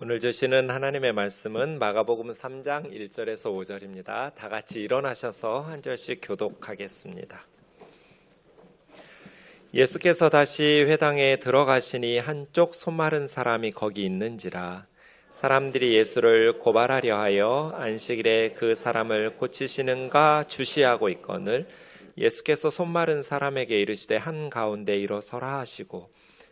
오늘 주시는 하나님의 말씀은 마가복음 3장 1절에서 5절입니다. 다 같이 일어나셔서 한 절씩 교독하겠습니다. 예수께서 다시 회당에 들어가시니 한쪽 손마른 사람이 거기 있는지라 사람들이 예수를 고발하려 하여 안식일에 그 사람을 고치시는가 주시하고 있거늘 예수께서 손마른 사람에게 이르시되 한 가운데 일어서라 하시고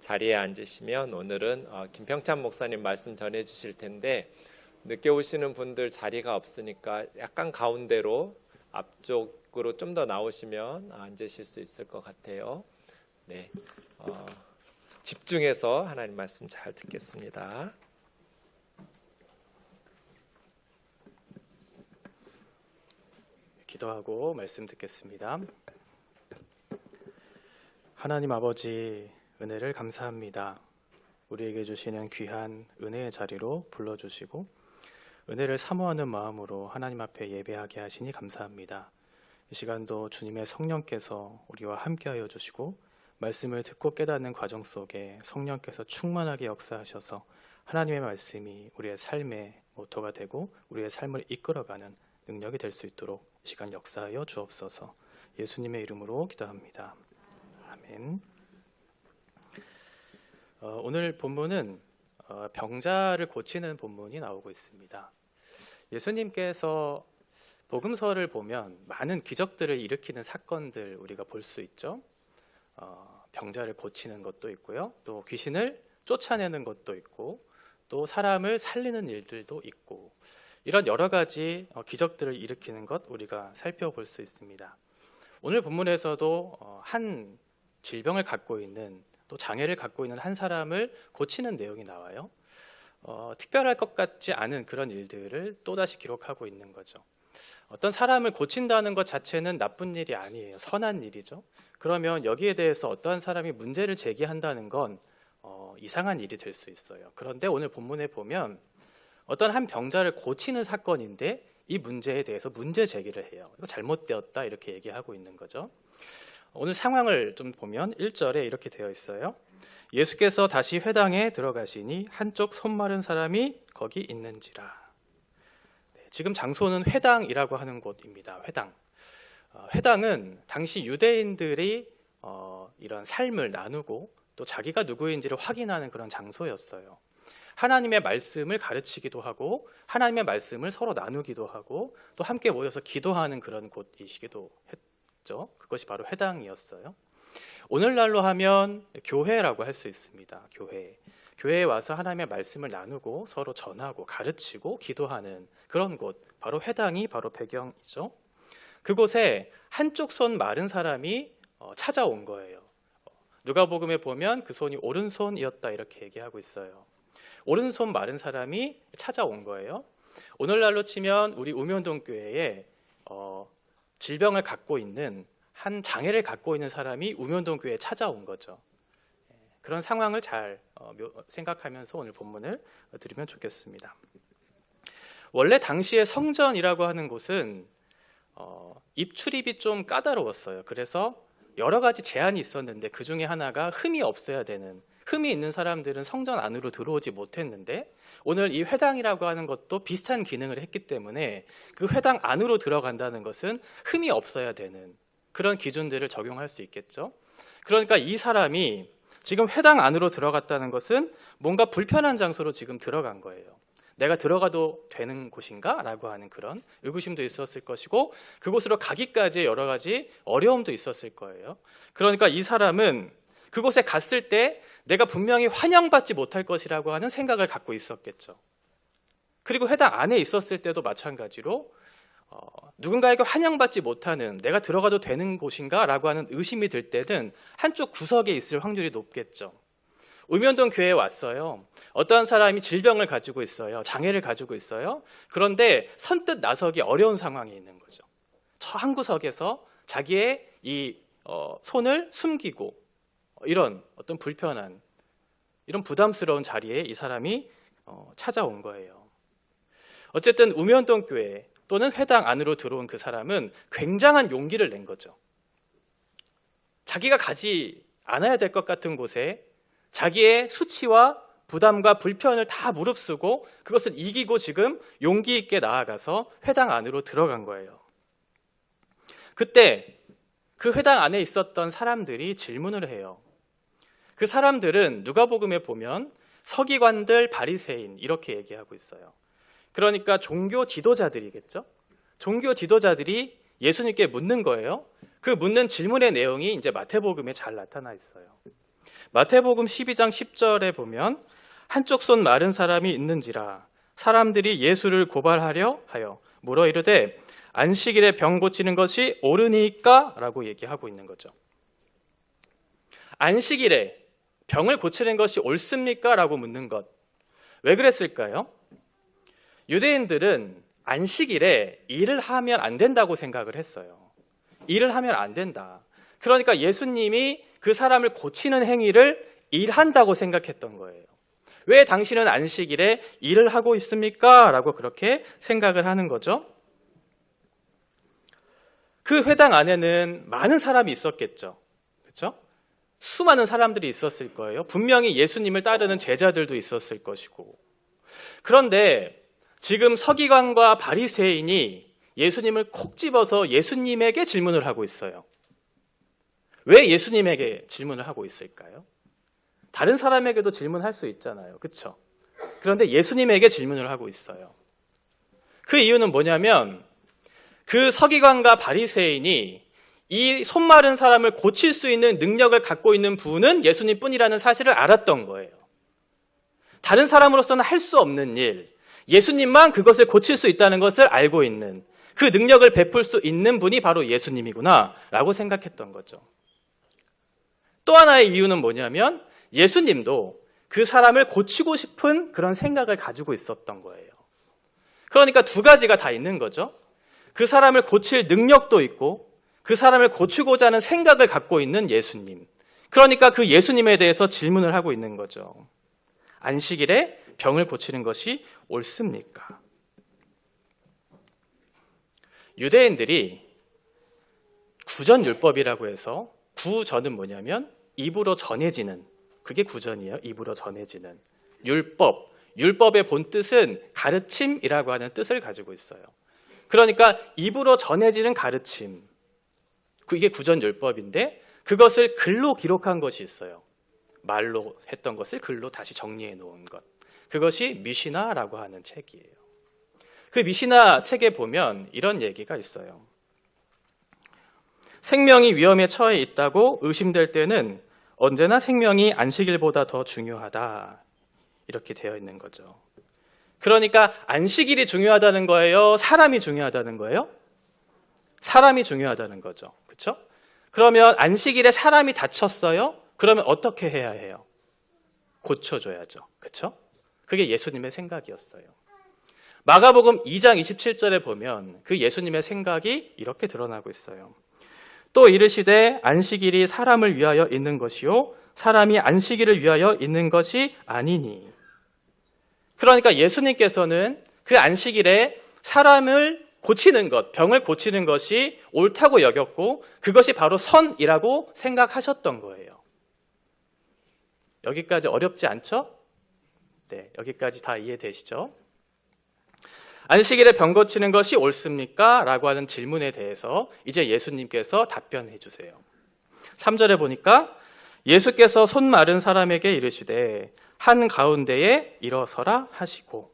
자리에 앉으시면 오늘은 어, 김평찬 목사님 말씀 전해 주실 텐데 늦게 오시는 분들 자리가 없으니까 약간 가운데로 앞쪽으로 좀 더 나오시면 앉으실 수 있을 것 같아요. 네. 어, 집중해서 하나님 말씀 잘 듣겠습니다. 기도하고 말씀 듣겠습니다. 하나님 아버지 은혜를 감사합니다. 우리에게 주시는 귀한 은혜의 자리로 불러주시고 은혜를 사모하는 마음으로 하나님 앞에 예배하게 하시니 감사합니다. 이 시간도 주님의 성령께서 우리와 함께하여 주시고 말씀을 듣고 깨닫는 과정 속에 성령께서 충만하게 역사하셔서 하나님의 말씀이 우리의 삶의 모토가 되고 우리의 삶을 이끌어가는 능력이 될 수 있도록 이 시간 역사하여 주옵소서. 예수님의 이름으로 기도합니다. 아멘. 어, 오늘 본문은 어, 병자를 고치는 본문이 나오고 있습니다. 예수님께서 복음서를 보면 많은 기적들을 일으키는 사건들 우리가 볼 수 있죠. 어, 병자를 고치는 것도 있고요. 또 귀신을 쫓아내는 것도 있고 또 사람을 살리는 일들도 있고 이런 여러 가지 어, 기적들을 일으키는 것 우리가 살펴볼 수 있습니다. 오늘 본문에서도 어, 한 질병을 갖고 있는 또 장애를 갖고 있는 한 사람을 고치는 내용이 나와요. 어, 특별할 것 같지 않은 그런 일들을 또다시 기록하고 있는 거죠. 어떤 사람을 고친다는 것 자체는 나쁜 일이 아니에요. 선한 일이죠. 그러면 여기에 대해서 어떠한 사람이 문제를 제기한다는 건 어, 이상한 일이 될 수 있어요. 그런데 오늘 본문에 보면 어떤 한 병자를 고치는 사건인데 이 문제에 대해서 문제 제기를 해요. 이거 잘못되었다 이렇게 얘기하고 있는 거죠. 오늘 상황을 좀 보면 1절에 이렇게 되어 있어요. 예수께서 다시 회당에 들어가시니 한쪽 손 마른 사람이 거기 있는지라. 네, 지금 장소는 회당이라고 하는 곳입니다. 회당. 어, 회당은 당시 유대인들이 어, 이런 삶을 나누고 또 자기가 누구인지를 확인하는 그런 장소였어요. 하나님의 말씀을 가르치기도 하고 하나님의 말씀을 서로 나누기도 하고 또 함께 모여서 기도하는 그런 곳이시기도 했 죠. 그것이 바로 회당이었어요. 오늘날로 하면 교회라고 할 수 있습니다. 교회. 교회에 와서 하나님의 말씀을 나누고 서로 전하고 가르치고 기도하는 그런 곳, 바로 회당이 바로 배경이죠. 그곳에 한쪽 손 마른 사람이 어, 찾아온 거예요. 누가복음에 보면 그 손이 오른손이었다 이렇게 얘기하고 있어요. 오른손 마른 사람이 찾아온 거예요. 오늘날로 치면 우리 우면동 교회에 어, 질병을 갖고 있는 한 장애를 갖고 있는 사람이 우면동 교회에 찾아온 거죠. 예, 그런 상황을 잘 어, 생각하면서 오늘 본문을 들으면 좋겠습니다. 원래 당시에 성전이라고 하는 곳은 어, 입출입이 좀 까다로웠어요. 그래서 여러 가지 제한이 있었는데 그 중에 하나가 흠이 없어야 되는 흠이 있는 사람들은 성전 안으로 들어오지 못했는데 오늘 이 회당이라고 하는 것도 비슷한 기능을 했기 때문에 그 회당 안으로 들어간다는 것은 흠이 없어야 되는 그런 기준들을 적용할 수 있겠죠. 그러니까 이 사람이 지금 회당 안으로 들어갔다는 것은 뭔가 불편한 장소로 지금 들어간 거예요. 내가 들어가도 되는 곳인가? 라고 하는 그런 의구심도 있었을 것이고 그곳으로 가기까지 여러 가지 어려움도 있었을 거예요. 그러니까 이 사람은 그곳에 갔을 때 내가 분명히 환영받지 못할 것이라고 하는 생각을 갖고 있었겠죠. 그리고 회당 안에 있었을 때도 마찬가지로 어, 누군가에게 환영받지 못하는 내가 들어가도 되는 곳인가라고 하는 의심이 들 때는 한쪽 구석에 있을 확률이 높겠죠. 우면동 교회에 왔어요. 어떠한 사람이 질병을 가지고 있어요. 장애를 가지고 있어요. 그런데 선뜻 나서기 어려운 상황에 있는 거죠. 저 한 구석에서 자기의 이 어, 손을 숨기고 이런 어떤 불편한 이런 부담스러운 자리에 이 사람이 어, 찾아온 거예요. 어쨌든 우면동 교회 또는 회당 안으로 들어온 그 사람은 굉장한 용기를 낸 거죠. 자기가 가지 않아야 될 것 같은 곳에 자기의 수치와 부담과 불편을 다 무릅쓰고 그것을 이기고 지금 용기 있게 나아가서 회당 안으로 들어간 거예요. 그때 그 회당 안에 있었던 사람들이 질문을 해요. 그 사람들은 누가복음에 보면 서기관들, 바리새인 이렇게 얘기하고 있어요. 그러니까 종교 지도자들이겠죠. 종교 지도자들이 예수님께 묻는 거예요. 그 묻는 질문의 내용이 이제 마태복음에 잘 나타나 있어요. 마태복음 12장 10절에 보면 한쪽 손 마른 사람이 있는지라 사람들이 예수를 고발하려 하여 물어 이르되 안식일에 병 고치는 것이 옳으니까? 라고 얘기하고 있는 거죠. 안식일에 병을 고치는 것이 옳습니까? 라고 묻는 것. 왜 그랬을까요? 유대인들은 안식일에 일을 하면 안 된다고 생각을 했어요. 일을 하면 안 된다. 그러니까 예수님이 그 사람을 고치는 행위를 일한다고 생각했던 거예요. 왜 당신은 안식일에 일을 하고 있습니까? 라고 그렇게 생각을 하는 거죠. 그 회당 안에는 많은 사람이 있었겠죠. 그렇죠? 수많은 사람들이 있었을 거예요. 분명히 예수님을 따르는 제자들도 있었을 것이고. 그런데 지금 서기관과 바리새인이 예수님을 콕 집어서 예수님에게 질문을 하고 있어요. 왜 예수님에게 질문을 하고 있을까요? 다른 사람에게도 질문할 수 있잖아요. 그렇죠? 그런데 예수님에게 질문을 하고 있어요. 그 이유는 뭐냐면 그 서기관과 바리새인이 이 손 마른 사람을 고칠 수 있는 능력을 갖고 있는 분은 예수님 뿐이라는 사실을 알았던 거예요. 다른 사람으로서는 할 수 없는 일, 예수님만 그것을 고칠 수 있다는 것을 알고 있는 그 능력을 베풀 수 있는 분이 바로 예수님이구나 라고 생각했던 거죠. 또 하나의 이유는 뭐냐면 예수님도 그 사람을 고치고 싶은 그런 생각을 가지고 있었던 거예요. 그러니까 두 가지가 다 있는 거죠. 그 사람을 고칠 능력도 있고 그 사람을 고치고자 하는 생각을 갖고 있는 예수님. 그러니까 그 예수님에 대해서 질문을 하고 있는 거죠. 안식일에 병을 고치는 것이 옳습니까? 유대인들이 구전율법이라고 해서 구전은 뭐냐면 입으로 전해지는 그게 구전이에요. 입으로 전해지는 율법. 율법의 본 뜻은 가르침이라고 하는 뜻을 가지고 있어요. 그러니까 입으로 전해지는 가르침. 그게 구전율법인데 그것을 글로 기록한 것이 있어요. 말로 했던 것을 글로 다시 정리해 놓은 것. 그것이 미시나라고 하는 책이에요. 그 미시나 책에 보면 이런 얘기가 있어요. 생명이 위험에 처해 있다고 의심될 때는 언제나 생명이 안식일보다 더 중요하다. 이렇게 되어 있는 거죠. 그러니까 안식일이 중요하다는 거예요? 사람이 중요하다는 거예요? 사람이 중요하다는 거죠. 그렇죠? 그러면 안식일에 사람이 다쳤어요? 그러면 어떻게 해야 해요? 고쳐줘야죠. 그렇죠? 그게 예수님의 생각이었어요. 마가복음 2장 27절에 보면 그 예수님의 생각이 이렇게 드러나고 있어요. 또 이르시되 안식일이 사람을 위하여 있는 것이요 사람이 안식일을 위하여 있는 것이 아니니. 그러니까 예수님께서는 그 안식일에 사람을 고치는 것, 병을 고치는 것이 옳다고 여겼고 그것이 바로 선이라고 생각하셨던 거예요. 여기까지 어렵지 않죠? 네, 여기까지 다 이해되시죠? 안식일에 병 고치는 것이 옳습니까? 라고 하는 질문에 대해서 이제 예수님께서 답변해 주세요. 3절에 보니까 예수께서 손 마른 사람에게 이르시되 한 가운데에 일어서라 하시고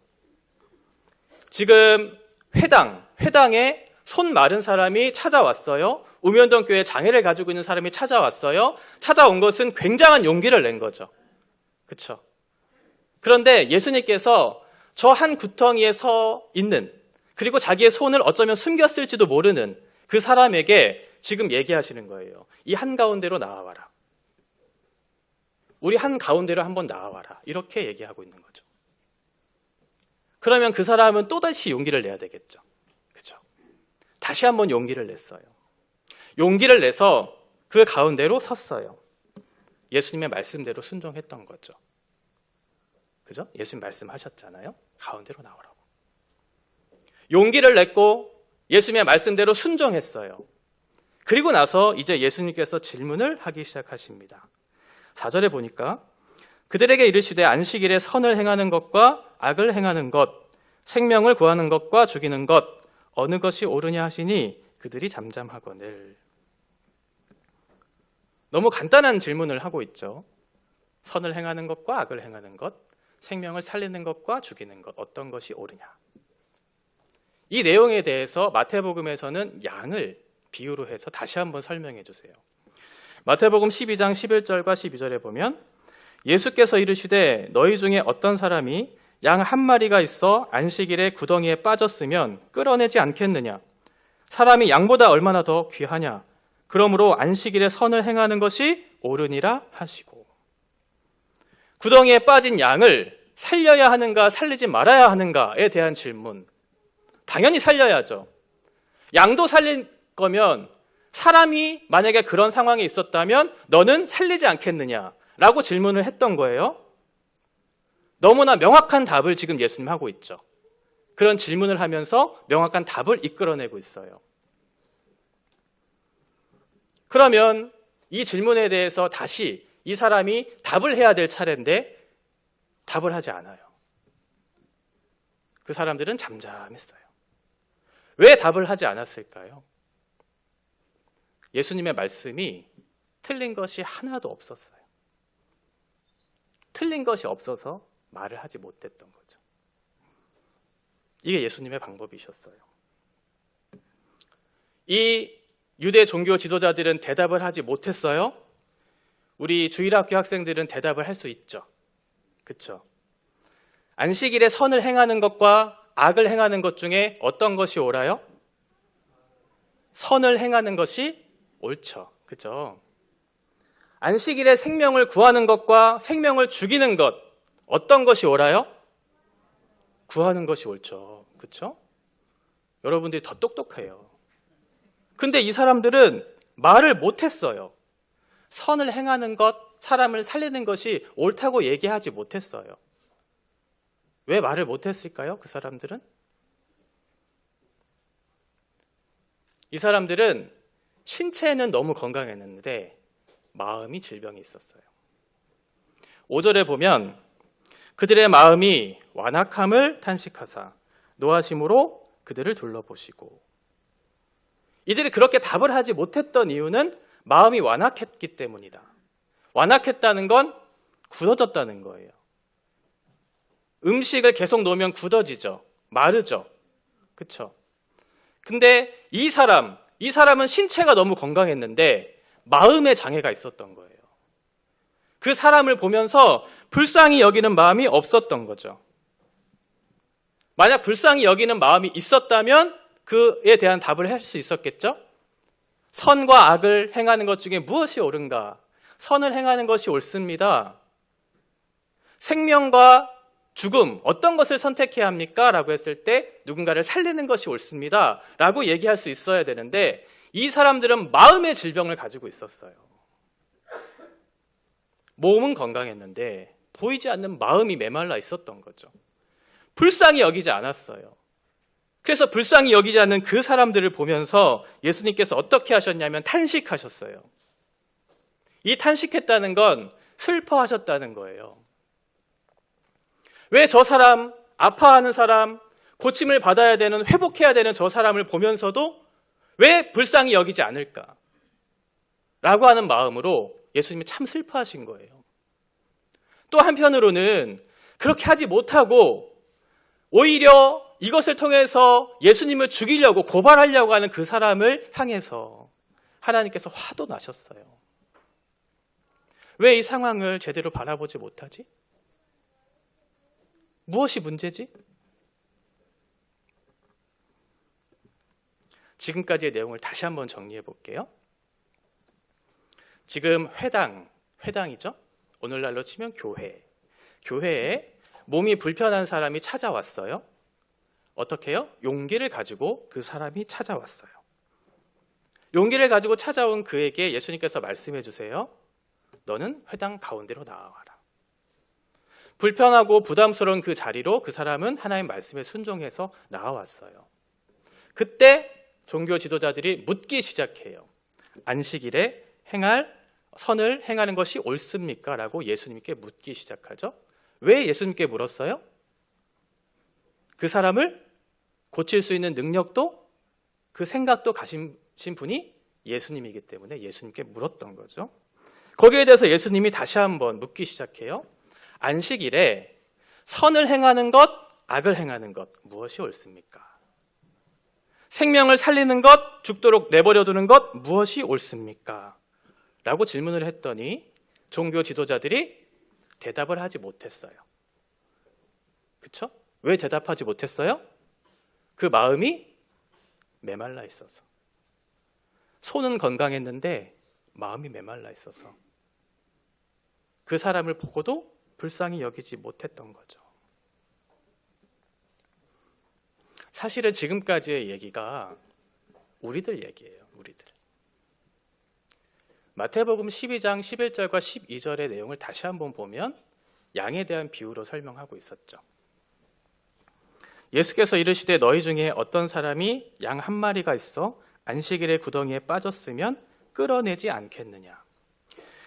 지금 회당, 회당에 손 마른 사람이 찾아왔어요. 우면동 교회 장애를 가지고 있는 사람이 찾아왔어요. 찾아온 것은 굉장한 용기를 낸 거죠. 그렇죠? 그런데 예수님께서 저 한 구덩이에 서 있는 그리고 자기의 손을 어쩌면 숨겼을지도 모르는 그 사람에게 지금 얘기하시는 거예요. 이 한가운데로 나와봐라. 우리 한 가운데로 한번 나와라. 이렇게 얘기하고 있는 거죠. 그러면 그 사람은 또다시 용기를 내야 되겠죠. 그죠? 다시 한번 용기를 냈어요. 용기를 내서 그 가운데로 섰어요. 예수님의 말씀대로 순종했던 거죠. 그죠? 예수님 말씀하셨잖아요. 가운데로 나오라고. 용기를 냈고 예수님의 말씀대로 순종했어요. 그리고 나서 이제 예수님께서 질문을 하기 시작하십니다. 4절에 보니까 그들에게 이르시되 안식일에 선을 행하는 것과 악을 행하는 것, 생명을 구하는 것과 죽이는 것, 어느 것이 옳으냐 하시니 그들이 잠잠하거늘. 너무 간단한 질문을 하고 있죠. 선을 행하는 것과 악을 행하는 것, 생명을 살리는 것과 죽이는 것, 어떤 것이 옳으냐. 이 내용에 대해서 마태복음에서는 양을 비유로 해서 다시 한번 설명해 주세요. 마태복음 12장 11절과 12절에 보면 예수께서 이르시되 너희 중에 어떤 사람이 양 한 마리가 있어 안식일에 구덩이에 빠졌으면 끌어내지 않겠느냐? 사람이 양보다 얼마나 더 귀하냐? 그러므로 안식일에 선을 행하는 것이 옳으니라 하시고 구덩이에 빠진 양을 살려야 하는가 살리지 말아야 하는가에 대한 질문 당연히 살려야죠. 양도 살릴 거면 사람이 만약에 그런 상황에 있었다면 너는 살리지 않겠느냐 라고 질문을 했던 거예요. 너무나 명확한 답을 지금 예수님 하고 있죠. 그런 질문을 하면서 명확한 답을 이끌어내고 있어요. 그러면 이 질문에 대해서 다시 이 사람이 답을 해야 될 차례인데 답을 하지 않아요. 그 사람들은 잠잠했어요. 왜 답을 하지 않았을까요? 예수님의 말씀이 틀린 것이 하나도 없었어요. 틀린 것이 없어서 말을 하지 못했던 거죠. 이게 예수님의 방법이셨어요. 이 유대 종교 지도자들은 대답을 하지 못했어요. 우리 주일학교 학생들은 대답을 할 수 있죠. 그렇죠? 안식일에 선을 행하는 것과 악을 행하는 것 중에 어떤 것이 옳아요? 선을 행하는 것이 옳죠. 그죠? 안식일에 생명을 구하는 것과 생명을 죽이는 것, 어떤 것이 옳아요? 구하는 것이 옳죠. 그쵸? 여러분들이 더 똑똑해요. 근데 이 사람들은 말을 못했어요. 선을 행하는 것, 사람을 살리는 것이 옳다고 얘기하지 못했어요. 왜 말을 못했을까요? 그 사람들은? 이 사람들은 신체는 너무 건강했는데 마음이 질병이 있었어요. 5절에 보면 그들의 마음이 완악함을 탄식하사 노하심으로 그들을 둘러보시고 이들이 그렇게 답을 하지 못했던 이유는 마음이 완악했기 때문이다. 완악했다는 건 굳어졌다는 거예요. 음식을 계속 놓으면 굳어지죠. 마르죠. 그쵸? 근데 이 사람, 이 사람은 신체가 너무 건강했는데 마음의 장애가 있었던 거예요. 그 사람을 보면서 불쌍히 여기는 마음이 없었던 거죠. 만약 불쌍히 여기는 마음이 있었다면 그에 대한 답을 할 수 있었겠죠? 선과 악을 행하는 것 중에 무엇이 옳은가? 선을 행하는 것이 옳습니다. 생명과 죽음, 어떤 것을 선택해야 합니까? 라고 했을 때 누군가를 살리는 것이 옳습니다. 라고 얘기할 수 있어야 되는데 이 사람들은 마음의 질병을 가지고 있었어요. 몸은 건강했는데 보이지 않는 마음이 메말라 있었던 거죠. 불쌍히 여기지 않았어요. 그래서 불쌍히 여기지 않는 그 사람들을 보면서 예수님께서 어떻게 하셨냐면 탄식하셨어요. 이 탄식했다는 건 슬퍼하셨다는 거예요. 왜 저 사람, 아파하는 사람, 고침을 받아야 되는, 회복해야 되는 저 사람을 보면서도 왜 불쌍히 여기지 않을까? 라고 하는 마음으로 예수님이 참 슬퍼하신 거예요. 또 한편으로는 그렇게 하지 못하고 오히려 이것을 통해서 예수님을 죽이려고 고발하려고 하는 그 사람을 향해서 하나님께서 화도 나셨어요. 왜 이 상황을 제대로 바라보지 못하지? 무엇이 문제지? 지금까지의 내용을 다시 한번 정리해 볼게요. 지금 회당, 회당이죠? 오늘날로 치면 교회. 교회에 몸이 불편한 사람이 찾아왔어요. 어떻게 해요? 용기를 가지고 그 사람이 찾아왔어요. 용기를 가지고 찾아온 그에게 예수님께서 말씀해 주세요. 너는 회당 가운데로 나와라. 불편하고 부담스러운 그 자리로 그 사람은 하나님 말씀에 순종해서 나와왔어요. 그때 종교 지도자들이 묻기 시작해요. 안식일에 행할 선을 행하는 것이 옳습니까? 라고 예수님께 묻기 시작하죠. 왜 예수님께 물었어요? 그 사람을 고칠 수 있는 능력도 그 생각도 가신 분이 예수님이기 때문에 예수님께 물었던 거죠. 거기에 대해서 예수님이 다시 한번 묻기 시작해요. 안식일에 선을 행하는 것, 악을 행하는 것, 무엇이 옳습니까? 생명을 살리는 것, 죽도록 내버려 두는 것, 무엇이 옳습니까? 라고 질문을 했더니 종교 지도자들이 대답을 하지 못했어요. 그쵸? 왜 대답하지 못했어요? 그 마음이 메말라 있어서. 손은 건강했는데 마음이 메말라 있어서. 그 사람을 보고도 불쌍히 여기지 못했던 거죠. 사실은 지금까지의 얘기가 우리들 얘기예요. 우리들. 마태복음 12장 11절과 12절의 내용을 다시 한번 보면 양에 대한 비유로 설명하고 있었죠. 예수께서 이르시되 너희 중에 어떤 사람이 양 한 마리가 있어 안식일의 구덩이에 빠졌으면 끌어내지 않겠느냐.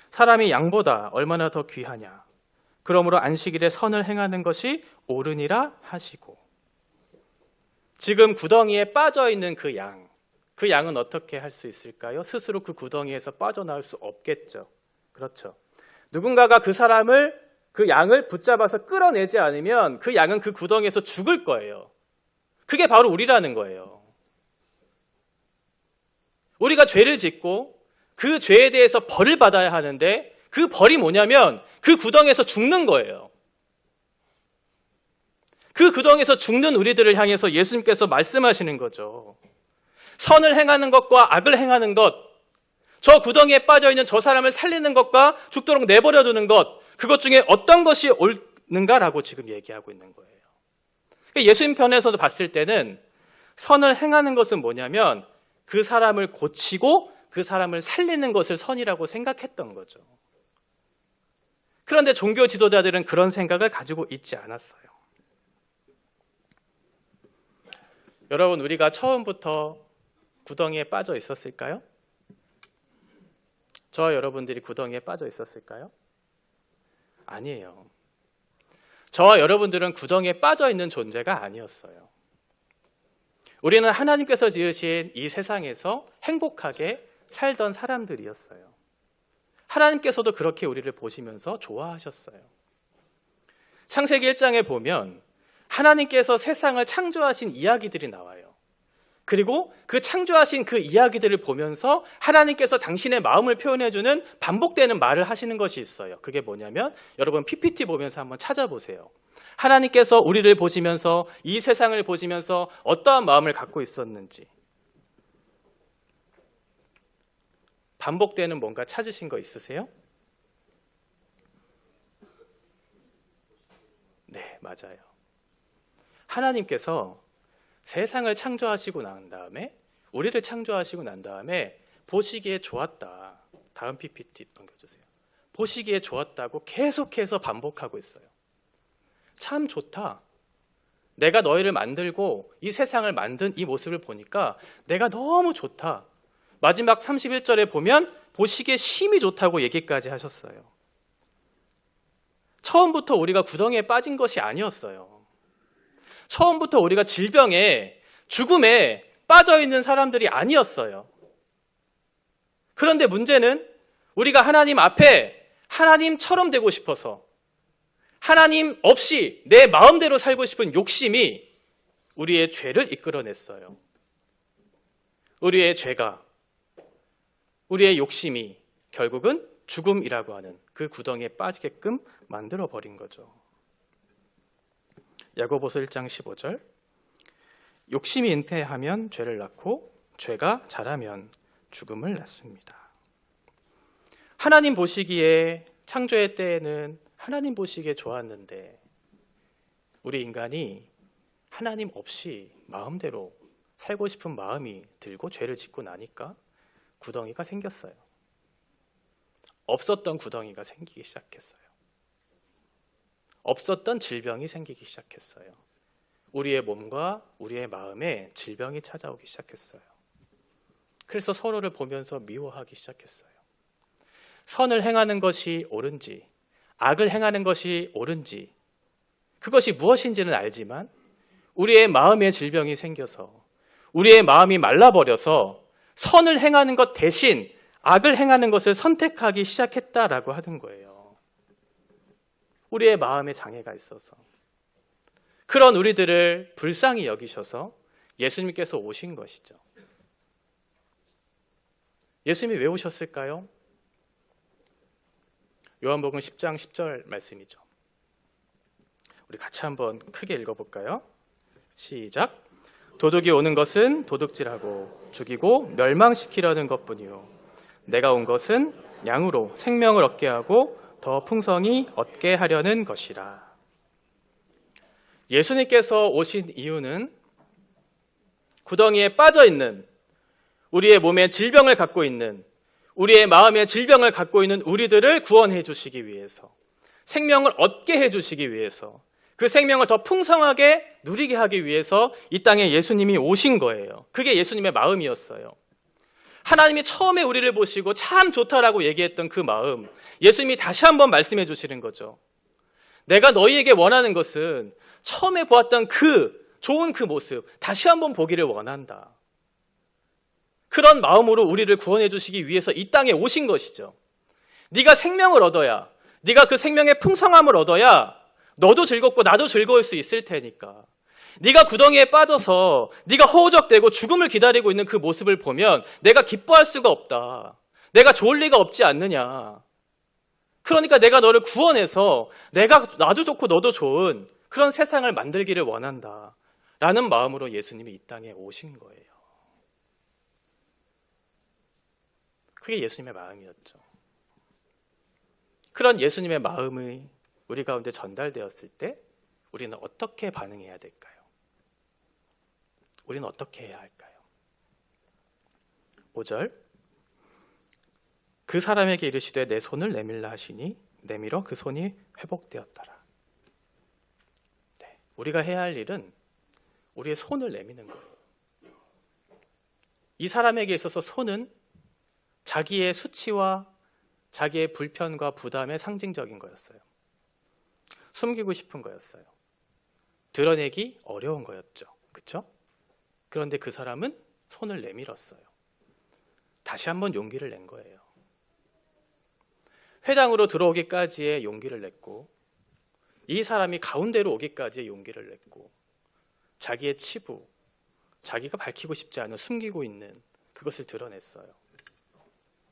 사람이 양보다 얼마나 더 귀하냐. 그러므로 안식일에 선을 행하는 것이 옳으니라 하시고. 지금 구덩이에 빠져 있는 그 양, 그 양은 어떻게 할 수 있을까요? 스스로 그 구덩이에서 빠져나올 수 없겠죠. 그렇죠. 누군가가 그 사람을 그 양을 붙잡아서 끌어내지 않으면 그 양은 그 구덩이에서 죽을 거예요. 그게 바로 우리라는 거예요. 우리가 죄를 짓고 그 죄에 대해서 벌을 받아야 하는데 그 벌이 뭐냐면 그 구덩이에서 죽는 거예요. 그 구덩이에서 죽는 우리들을 향해서 예수님께서 말씀하시는 거죠. 선을 행하는 것과 악을 행하는 것, 저 구덩이에 빠져 있는 저 사람을 살리는 것과 죽도록 내버려 두는 것, 그것 중에 어떤 것이 옳는가라고 지금 얘기하고 있는 거예요. 그러니까 예수님 편에서도 봤을 때는 선을 행하는 것은 뭐냐면 그 사람을 고치고 그 사람을 살리는 것을 선이라고 생각했던 거죠. 그런데 종교 지도자들은 그런 생각을 가지고 있지 않았어요. 여러분, 우리가 처음부터 구덩이에 빠져 있었을까요? 저 여러분들이 구덩이에 빠져 있었을까요? 아니에요. 저와 여러분들은 구덩이에 빠져 있는 존재가 아니었어요. 우리는 하나님께서 지으신 이 세상에서 행복하게 살던 사람들이었어요. 하나님께서도 그렇게 우리를 보시면서 좋아하셨어요. 창세기 1장에 보면 하나님께서 세상을 창조하신 이야기들이 나와요. 그리고 그 창조하신 그 이야기들을 보면서 하나님께서 당신의 마음을 표현해주는 반복되는 말을 하시는 것이 있어요. 그게 뭐냐면 여러분 PPT 보면서 한번 찾아보세요. 하나님께서 우리를 보시면서 이 세상을 보시면서 어떠한 마음을 갖고 있었는지 반복되는 뭔가 찾으신 거 있으세요? 네, 맞아요. 하나님께서 세상을 창조하시고 난 다음에 우리를 창조하시고 난 다음에 보시기에 좋았다. 다음 PPT 넘겨주세요. 보시기에 좋았다고 계속해서 반복하고 있어요. 참 좋다. 내가 너희를 만들고 이 세상을 만든 이 모습을 보니까 내가 너무 좋다. 마지막 31절에 보면 보시기에 심히 좋다고 얘기까지 하셨어요. 처음부터 우리가 구덩이에 빠진 것이 아니었어요. 처음부터 우리가 질병에 죽음에 빠져 있는 사람들이 아니었어요. 그런데 문제는 우리가 하나님 앞에 하나님처럼 되고 싶어서 하나님 없이 내 마음대로 살고 싶은 욕심이 우리의 죄를 이끌어냈어요. 우리의 죄가 우리의 욕심이 결국은 죽음이라고 하는 그 구덩이에 빠지게끔 만들어 버린 거죠. 야고보서 1장 15절 욕심이 잉태하면 죄를 낳고 죄가 자라면 죽음을 낳습니다. 하나님 보시기에 창조의 때에는 하나님 보시기에 좋았는데 우리 인간이 하나님 없이 마음대로 살고 싶은 마음이 들고 죄를 짓고 나니까 구덩이가 생겼어요. 없었던 구덩이가 생기기 시작했어요. 없었던 질병이 생기기 시작했어요. 우리의 몸과 우리의 마음에 질병이 찾아오기 시작했어요. 그래서 서로를 보면서 미워하기 시작했어요. 선을 행하는 것이 옳은지, 악을 행하는 것이 옳은지, 그것이 무엇인지는 알지만 우리의 마음에 질병이 생겨서 우리의 마음이 말라버려서 선을 행하는 것 대신 악을 행하는 것을 선택하기 시작했다라고 하는 거예요. 우리의 마음에 장애가 있어서. 그런 우리들을 불쌍히 여기셔서 예수님께서 오신 것이죠. 예수님이 왜 오셨을까요? 요한복음 10장 10절 말씀이죠. 우리 같이 한번 크게 읽어볼까요? 시작. 도둑이 오는 것은 도둑질하고 죽이고 멸망시키려는 것뿐이요. 내가 온 것은 양으로 생명을 얻게 하고 더 풍성히 얻게 하려는 것이라. 예수님께서 오신 이유는 구덩이에 빠져 있는 우리의 몸에 질병을 갖고 있는 우리의 마음에 질병을 갖고 있는 우리들을 구원해 주시기 위해서 생명을 얻게 해 주시기 위해서 그 생명을 더 풍성하게 누리게 하기 위해서 이 땅에 예수님이 오신 거예요. 그게 예수님의 마음이었어요. 하나님이 처음에 우리를 보시고 참 좋다라고 얘기했던 그 마음, 예수님이 다시 한번 말씀해 주시는 거죠. 내가 너희에게 원하는 것은 처음에 보았던 그 좋은 그 모습, 다시 한번 보기를 원한다. 그런 마음으로 우리를 구원해 주시기 위해서 이 땅에 오신 것이죠. 네가 생명을 얻어야, 네가 그 생명의 풍성함을 얻어야 너도 즐겁고 나도 즐거울 수 있을 테니까. 네가 구덩이에 빠져서 네가 허우적대고 죽음을 기다리고 있는 그 모습을 보면 내가 기뻐할 수가 없다. 내가 좋을 리가 없지 않느냐. 그러니까 내가 너를 구원해서 내가 나도 좋고 너도 좋은 그런 세상을 만들기를 원한다. 라는 마음으로 예수님이 이 땅에 오신 거예요. 그게 예수님의 마음이었죠. 그런 예수님의 마음이 우리 가운데 전달되었을 때 우리는 어떻게 반응해야 될까요? 우리는 어떻게 해야 할까요? 5절 그 사람에게 이르시되 내 손을 내밀라 하시니 내밀어 그 손이 회복되었더라. 네, 우리가 해야 할 일은 우리의 손을 내미는 거예요. 이 사람에게 있어서 손은 자기의 수치와 자기의 불편과 부담의 상징적인 거였어요. 숨기고 싶은 거였어요. 드러내기 어려운 거였죠. 그렇죠? 그런데 그 사람은 손을 내밀었어요. 다시 한번 용기를 낸 거예요. 회당으로 들어오기까지의 용기를 냈고 이 사람이 가운데로 오기까지의 용기를 냈고 자기의 치부, 자기가 밝히고 싶지 않은 숨기고 있는 그것을 드러냈어요.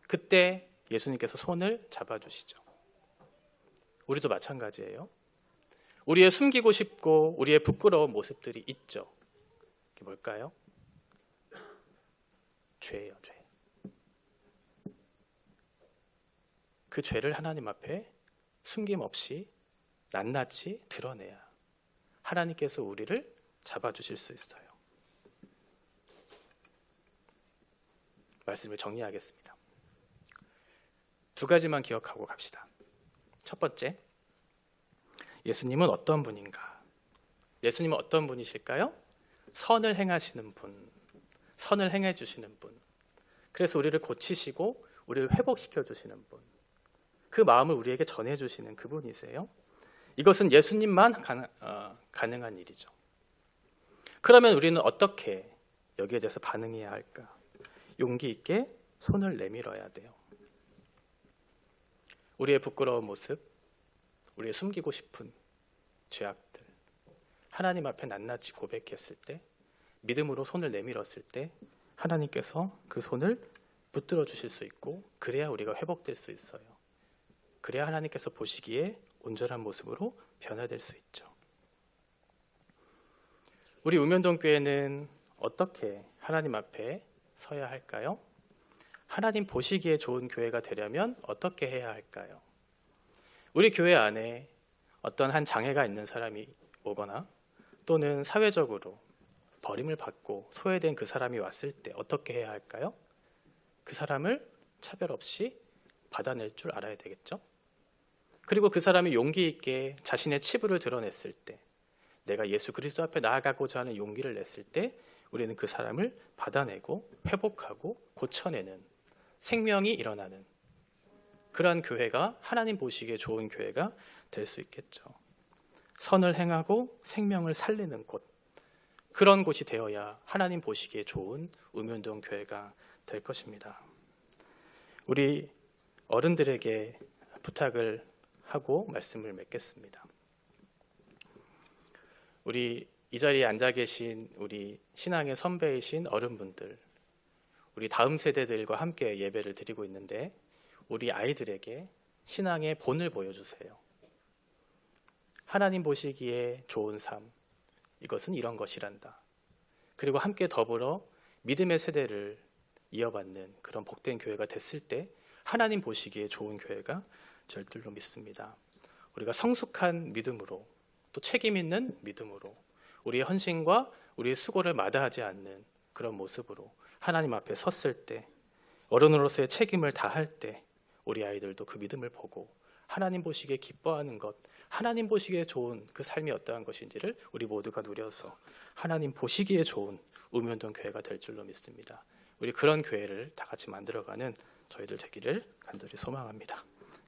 그때 예수님께서 손을 잡아주시죠. 우리도 마찬가지예요. 우리의 숨기고 싶고 우리의 부끄러운 모습들이 있죠. 그게 뭘까요? 죄예요, 죄. 그 죄를 하나님 앞에 숨김없이 낱낱이 드러내야 하나님께서 우리를 잡아주실 수 있어요. 말씀을 정리하겠습니다. 두 가지만 기억하고 갑시다. 첫 번째, 예수님은 어떤 분인가? 예수님은 어떤 분이실까요? 선을 행하시는 분, 선을 행해 주시는 분. 그래서 우리를 고치시고 우리를 회복시켜 주시는 분. 그 마음을 우리에게 전해 주시는 그분이세요. 이것은 예수님만 가능, 어, 가능한 일이죠. 그러면 우리는 어떻게 여기에 대해서 반응해야 할까? 용기 있게 손을 내밀어야 돼요. 우리의 부끄러운 모습, 우리의 숨기고 싶은 죄악들, 하나님 앞에 낱낱이 고백했을 때, 믿음으로 손을 내밀었을 때, 하나님께서 그 손을 붙들어 주실 수 있고, 그래야 우리가 회복될 수 있어요. 그래야 하나님께서 보시기에 온전한 모습으로 변화될 수 있죠. 우리 우면동 교회는 어떻게 하나님 앞에 서야 할까요? 하나님 보시기에 좋은 교회가 되려면 어떻게 해야 할까요? 우리 교회 안에 어떤 한 장애가 있는 사람이 오거나 또는 사회적으로 버림을 받고 소외된 그 사람이 왔을 때 어떻게 해야 할까요? 그 사람을 차별 없이 받아낼 줄 알아야 되겠죠? 그리고 그 사람이 용기 있게 자신의 치부를 드러냈을 때 내가 예수 그리스도 앞에 나아가고자 하는 용기를 냈을 때 우리는 그 사람을 받아내고 회복하고 고쳐내는 생명이 일어나는 그러한 교회가 하나님 보시기에 좋은 교회가 될 수 있겠죠. 선을 행하고 생명을 살리는 곳 그런 곳이 되어야 하나님 보시기에 좋은 우면동 교회가 될 것입니다. 우리 어른들에게 부탁을 하고 말씀을 맺겠습니다. 우리 이 자리에 앉아 계신 우리 신앙의 선배이신 어른분들, 우리 다음 세대들과 함께 예배를 드리고 있는데 우리 아이들에게 신앙의 본을 보여주세요. 하나님 보시기에 좋은 삶, 이것은 이런 것이란다. 그리고 함께 더불어 믿음의 세대를 이어받는 그런 복된 교회가 됐을 때 하나님 보시기에 좋은 교회가 될 줄로 믿습니다. 우리가 성숙한 믿음으로 또 책임 있는 믿음으로 우리의 헌신과 우리의 수고를 마다하지 않는 그런 모습으로 하나님 앞에 섰을 때 어른으로서의 책임을 다할 때 우리 아이들도 그 믿음을 보고 하나님 보시기에 기뻐하는 것, 하나님 보시기에 좋은 그 삶이 어떠한 것인지를 우리 모두가 누려서 하나님 보시기에 좋은 우면동 교회가 될 줄로 믿습니다. 우리 그런 교회를 다 같이 만들어가는 저희들 되기를 간절히 소망합니다.